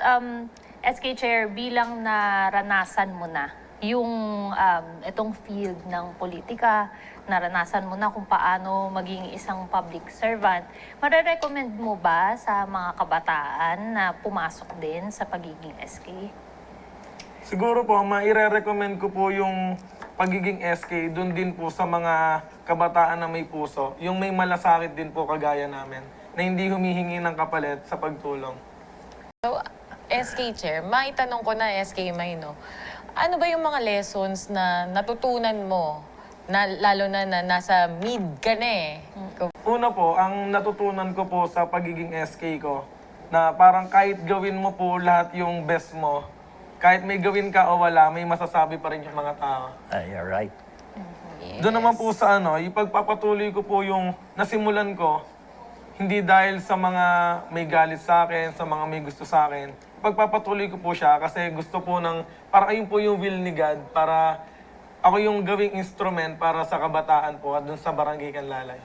um, SK Chair, bilang naranasan mo na yung um, itong field ng politika, naranasan mo na kung paano maging isang public servant, marerecommend mo ba sa mga kabataan na pumasok din sa pagiging SK? Siguro po, maire-recommend ko po yung pagiging SK dun din po sa mga kabataan na may puso. Yung may malasakit din po kagaya namin na hindi humihingi ng kapalit sa pagtulong. So, SK Chair, maitanong ko na SK May, no? Ano ba yung mga lessons na natutunan mo, na, lalo na na nasa mid ka na eh? Una po, ang natutunan ko po sa pagiging SK ko, na parang kahit gawin mo po lahat yung best mo, kahit may gawin ka o wala, may masasabi pa rin yung mga tao. Ah, you're right. Doon naman po sa ano, ipagpapatuloy ko po yung nasimulan ko, hindi dahil sa mga may galit sa akin, sa mga may gusto sa akin. Pagpapatuloy ko po siya kasi gusto po ng, para ayun po yung will ni God, para ako yung gawing instrument para sa kabataan po at dun sa Barangay Kanlalay.